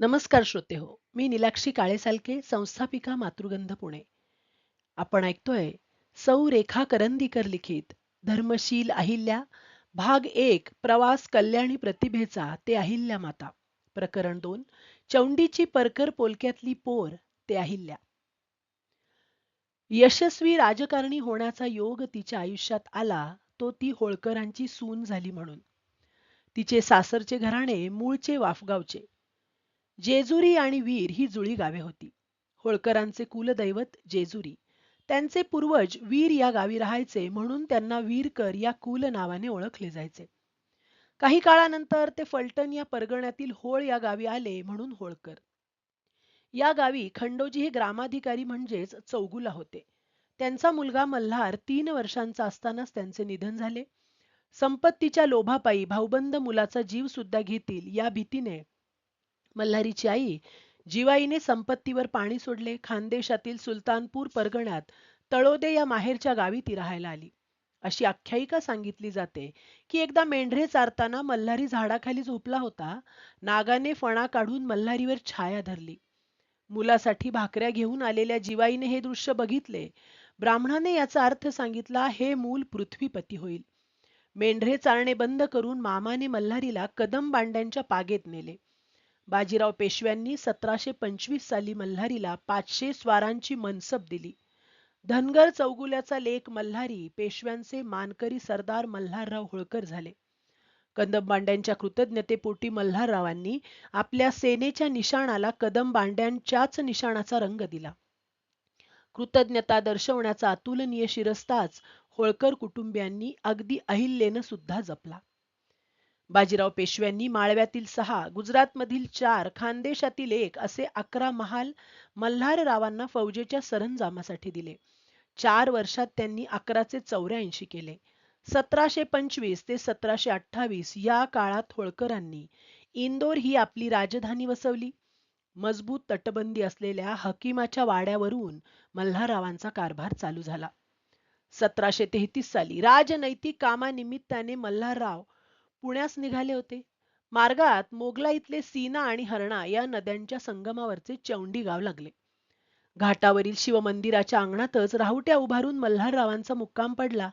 नमस्कार श्रोते हो मी निलाक्षी काळेसालके संस्थापिका मातृगंध पुणे. आपण ऐकतोय सौ रेखा करंदीकर लिखित धर्मशील अहिल्या भाग एक प्रवास कल्याणी प्रतिभेचा ते अहिल्या माता. प्रकरण दोन चौंडीची परकर पोलक्यातली पोर ते अहिल्या. यशस्वी राजकारणी होण्याचा योग तिच्या आयुष्यात आला तो ती होळकरांची सून झाली म्हणून. तिचे सासरचे घराणे मूळचे वाफगावचे. जेजुरी आणि वीर ही जुळी गावे होती. होळकरांचे कुलदैवत जेजुरी. त्यांचे पूर्वज वीर या गावी राहायचे म्हणून त्यांना वीरकर या कुल नावाने ओळखले जायचे. काही काळानंतर ते फलटण या परगण्यातील होळ या गावी आले म्हणून होळकर. या गावी खंडोजी हे ग्रामाधिकारी म्हणजेच चौगुला होते. त्यांचा मुलगा मल्हार तीन वर्षांचा असतानाच त्यांचे निधन झाले. संपत्तीच्या लोभापायी भाऊबंद मुलाचा जीव सुद्धा घेतील या भीतीने मल्हारीची आई जिवाईने संपत्तीवर पाणी सोडले खानदेशातील सुलतानपूर परगण्यात तळोदे या माहेरच्या गावी ती राहायला आली. अशी आख्यायिका सांगितली जाते की एकदा मेंढरे चारताना मल्हारी झाडाखाली झोपला होता नागाने फणा काढून मल्हारीवर छाया धरली. मुलासाठी भाकऱ्या घेऊन आलेल्या जिवाईने हे दृश्य बघितले. ब्राह्मणाने याचा अर्थ सांगितला हे मूल पृथ्वीपती होईल. मेंढरे चारणे बंद करून मामाने मल्हारीला कदम बांड्यांच्या पागेत नेले. बाजीराव पेशव्यांनी सतराशे पंचवीस साली मल्हारीला पाचशे स्वारांची मनसब दिली. धनगर चौगुल्याचा लेख मल्हारी पेशव्यांचे मानकरी सरदार मल्हारराव होळकर झाले. कदम बांड्यांच्या कृतज्ञतेपोटी मल्हाररावांनी आपल्या सेनेच्या निशाणाला कदम बांड्यांच्याच निशाणाचा रंग दिला. कृतज्ञता दर्शवण्याचा अतुलनीय शिरस्ताच होळकर कुटुंबियांनी अगदी अहिल्येनं सुद्धा जपला. बाजीराव पेशव्यांनी माळव्यातील सहा गुजरातमधील चार खानदेशातील एक असे अकरा महाल मल्हाररावांना फौजेच्या सरंजामासाठी दिले. चार वर्षात त्यांनी अकराचे चौऱ्याऐंशी केले. सतराशे पंचवीस ते सतराशे अठ्ठावीस या काळात होळकरांनी इंदोर ही आपली राजधानी वसवली. मजबूत तटबंदी असलेल्या हकीमाच्या वाड्यावरून मल्हाररावांचा कारभार चालू झाला. सतराशे तेहतीस साली राजनैतिक कामानिमित्ताने मल्हारराव पुण्यास निघाले होते. मार्गात मोगला इथले सीना आणि हरणा या नद्यांच्या संगमावरचे चौंडी गाव लागले. घाटावरील शिवमंदिराच्या अंगणातच राहुट्या उभारून मल्हाररावांचा मुक्काम पडला.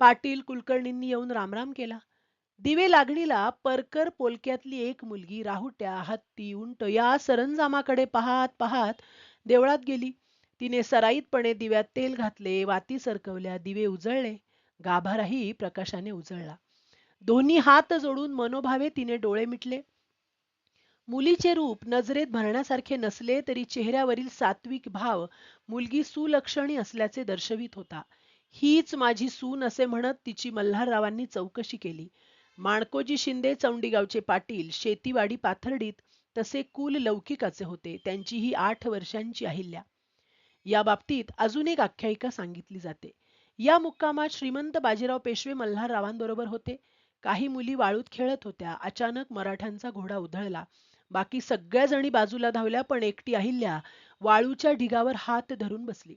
पाटील कुलकर्णींनी येऊन रामराम केला. दिवे लागणीला परकर पोलक्यातली एक मुलगी राहुट्या हत्ती उंट या सरंजामाकडे पाहत पाहत देवळात गेली. तिने सराईतपणे दिव्यात तेल घातले वाती सरकवल्या दिवे उजळले. गाभाराही प्रकाशाने उजळला. दोन्ही हात जोडून मनोभावे तिने डोळे मिटले. मुलीचे रूप नजरेत भरण्यासारखे नसले तरी चेहऱ्यावरील सात्विक भाव मुलगी सुलक्षणी असल्याचे दर्शवित होता. हीच माझी सून असे म्हणत तिची मल्हाररावांनी चौकशी केली. माणकोजी शिंदे चौंडीगावचे पाटील शेतीवाडी पाथर्डीत तसे कुल लौकिकाचे होते. त्यांची ही आठ वर्षांची अहिल्या. या बाबतीत अजून एक आख्यायिका सांगितली जाते. या मुक्कामात श्रीमंत बाजीराव पेशवे मल्हाररावांबरोबर होते. काही मुली वाळूत खेळत होत्या. अचानक मराठ्यांचा घोडा उधळला. बाकी सगळ्या जणी बाजूला धावल्या पण एकटी अहिल्या वाळूच्या ढिगावर हात धरून बसली.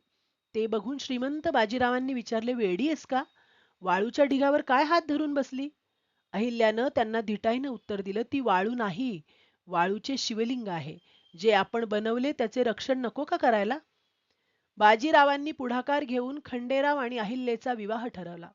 ते बघून श्रीमंत बाजीरावांनी विचारले वेडी आहेस का? वाळूच्या ढिगावर काय हात धरून बसली? अहिल्यानं त्यांना धिटाईनं उत्तर दिलं ती वाळू नाही. वाळूचे शिवलिंग आहे. जे आपण बनवले त्याचे रक्षण नको का करायला? बाजीरावांनी पुढाकार घेऊन खंडेराव आणि अहिल्येचा विवाह ठरवला.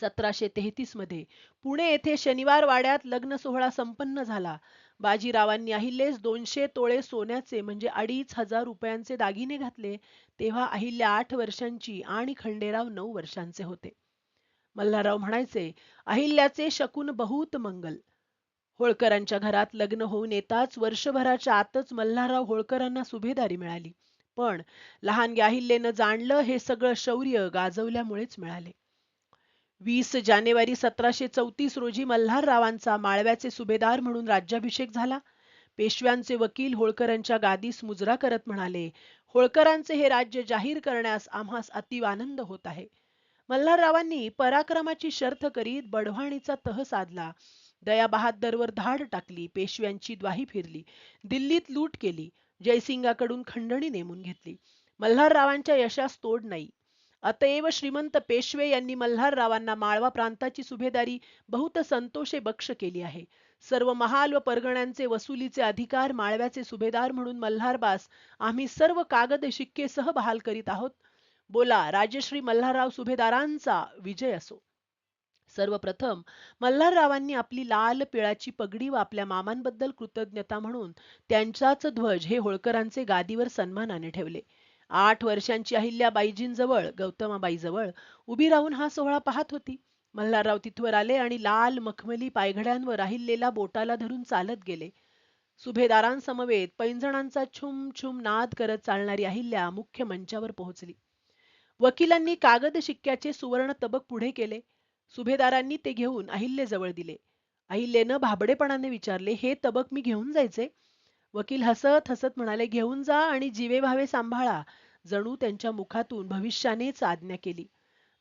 सतराशे तेहतीसमध्ये. पुणे येथे शनिवार वाड्यात लग्न सोहळा संपन्न झाला. बाजीरावांनी अहिल्यास दोनशे तोळे सोन्याचे म्हणजे अडीच हजार रुपयांचे दागिने घातले. तेव्हा अहिल्या आठ वर्षांची आणि खंडेराव नऊ वर्षांचे होते. मल्हारराव म्हणायचे अहिल्याचे शकून बहुत मंगल. होळकरांच्या घरात लग्न होऊन येताच वर्षभराच्या आतच मल्हारराव होळकरांना सुभेदारी मिळाली. पण लहान अहिल्यानं जाणलं हे सगळं शौर्य गाजवल्यामुळेच मिळाले. वीस जानेवारी सतराशे चौतीस रोजी मल्हाररावांचा माळव्याचे सुभेदार म्हणून राज्याभिषेक झाला. पेशव्यांचे वकील होळकरांच्या गादीस मुजरा करत म्हणाले होळकरांचे हे राज्य जाहीर करण्यास आम्हास अतिव आनंद होत आहे मल्हाररावांनी पराक्रमाची शर्थ करीत बडवाणीचा तह साधला. दया बहादरवर धाड टाकली पेशव्यांची द्वाही फिरली दिल्लीत लूट केली जयसिंगाकडून खंडणी नेमून घेतली. मल्हाररावांच्या यशास तोड नाही. अतएव श्रीमंत पेशवे यांनी मल्हाररावांना माळवा प्रांताची सुभेदारी बहुत संतोषे बक्ष केली आहे. सर्व महाल व परगण्यांचे वसुलीचे अधिकार माळव्याचे सुभेदार म्हणून मल्हारबास आम्ही सर्व कागद शिक्केसह बहाल करीत आहोत. बोला राजश्री मल्हारराव सुभेदारांचा विजय असो. सर्वप्रथम मल्हाररावांनी आपली लाल पिळाची पगडी व आपल्या मामांबद्दल कृतज्ञता म्हणून त्यांचाच ध्वज हे होळकरांचे गादीवर सन्मानाने ठेवले. आठ वर्षांची अहिल्याबाईजींजवळ गौतमाबाईजवळ उभी राहून हा सोहळा पाहत होती. मल्हारराव तिथवर आले आणि लाल मखमली पायघड्यांवर राहिलेला बोटाला धरून चालत गेले. सुभेदारांसमवेत पैंजणांचा छुम छुम नाद करत चालणारी अहिल्या मुख्य मंचावर पोहोचली. वकिलांनी कागद शिक्क्याचे सुवर्ण तबक पुढे केले. सुभेदारांनी ते घेऊन अहिल्येजवळ दिले. अहिल्यानं भाबडेपणाने विचारले हे तबक मी घेऊन जायचे? वकील हसत हसत म्हणाले घेऊन जा आणि जीवे भावे सांभाळा. जणू त्यांच्या मुखातून भविष्यानेच आज्ञा केली.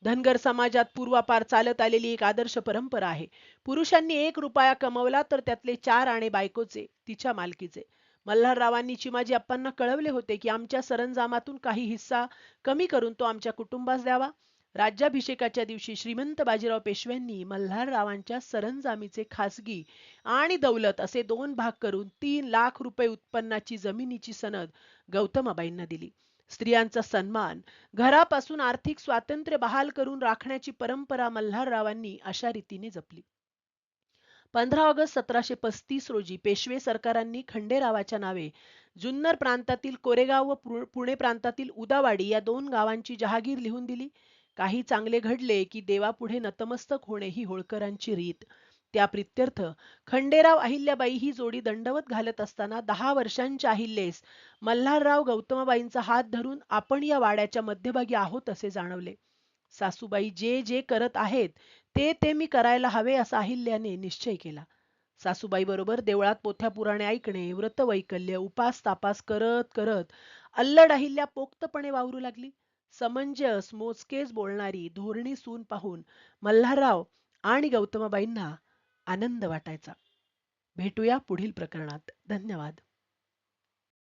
धनगर समाजात पूर्वापार चालत आलेली एक आदर्श परंपरा आहे. पुरुषांनी एक रुपया कमवला तर त्यातले चार आणे बायकोचे तिच्या मालकीचे. मल्हाररावांनी चिमाजी अप्पांना कळवले होते की आमच्या सरंजामातून काही हिस्सा कमी करून तो आमच्या कुटुंबास द्यावा. राज्याभिषेकाच्या दिवशी श्रीमंत बाजीराव पेशव्यांनी मल्हाररावांच्या सरंजामीचे खासगी आणि दौलत असे दोन भाग करून तीन लाख रुपये उत्पन्नाची जमिनीची सनद गौतमाबाईंना दिली. स्त्रियांचा सन्मान घरापासून आर्थिक स्वातंत्र्य बहाल करून राखण्याची परंपरा मल्हाररावांनी अशा रीतीने जपली. पंधरा ऑगस्ट सतराशे पस्तीस रोजी पेशवे सरकारांनी खंडेरावाच्या नावे जुन्नर प्रांतातील कोरेगाव व पुणे प्रांतातील उदावाडी या दोन गावांची जहागीर लिहून दिली. काही चांगले घडले की देवापुढे नतमस्तक होणे ही होळकरांची रीत. त्या प्रित्यर्थ खंडेराव अहिल्याबाई ही जोडी दंडवत घालत असताना दहा वर्षांच्या अहिल्यास मल्हारराव गौतमाबाईंचा हात धरून आपण या वाड्याच्या मध्यभागी आहोत असे जाणवले. सासूबाई जे जे करत आहेत ते ते मी करायला हवे असा अहिल्याने निश्चय केला. सासूबाई बरोबर देवळात पोथ्या पुराणे ऐकणे व्रतवैकल्य उपास तापास करत करत अल्लड अहिल्या पोक्तपणे वावरू लागली. समंजस मोजकेच बोलणारी धोरणी सून पाहून मल्हारराव आणि गौतमाबाईंना आनंद वाटायचा. भेटूया पुढील प्रकरणात. धन्यवाद.